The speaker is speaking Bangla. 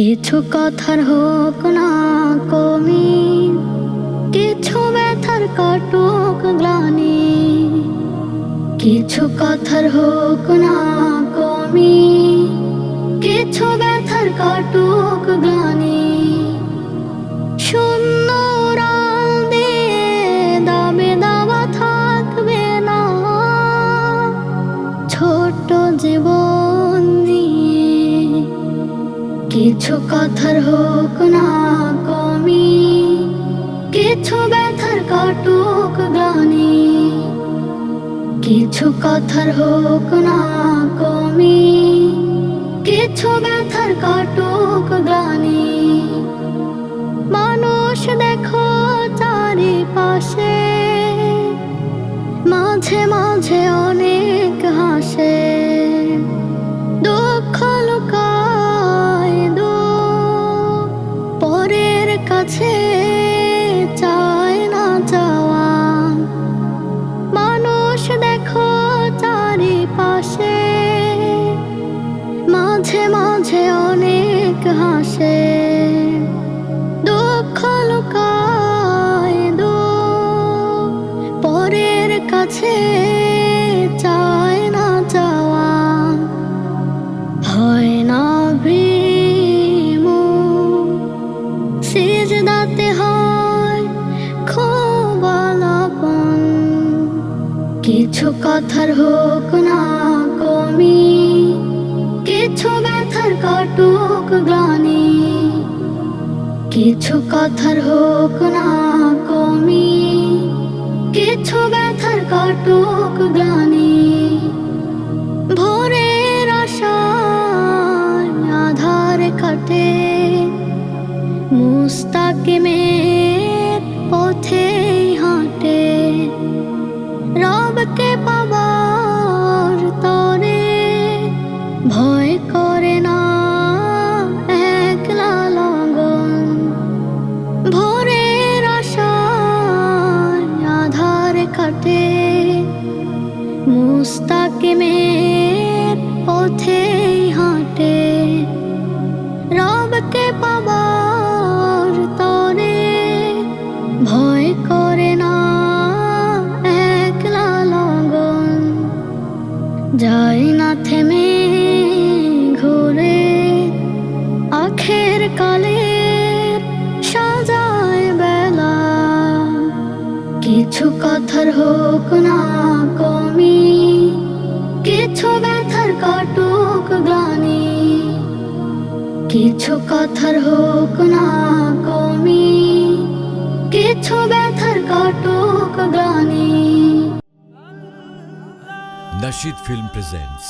কিছু কথার হোক না কমি, কিছু ব্যথার কাটুক গ্লানি, কিছু কথার হোক না কমি, কিছু ব্যথার কাটুক গ্লানি। কিছু কথার হোক না কমি, কিছু ব্যথার কাটুক গ্লানি, কিছু কথার হোক না কমি, কিছু ব্যথার কাটুক গ্লানি। মানুষ দেখো চারিপাশে, মাঝে মাঝে অনেক হাসে। মাঝে মাঝে অনেক হাসে। দুঃখ লুকায় পরের কাছে চায় না হয় না হয় কিছু কথার হোক না কমি কথার হোক না কমি, কিছু ব্যথার কাটুক গ্লানি। ভোরের আশায় আধার কাটে, মুস্তাকিমের পথে হাঁটে। রবকে পাবার তরে ভয় করে না মুস্তাকিমের পথে হাঁটে। রবকে পাবার তরে ভয় করে না একলা লগন। যায় না থেমে ঘুরে, আখের কালের সাজায় বেলা। কিছু কথার হোক না কমি কিছু ব্যথার কাটুক গ্লানি, কিছু কথার হোক না কমি, কিছু ব্যথার কাটুক গ্লানি। দশিত ফিল্ম presents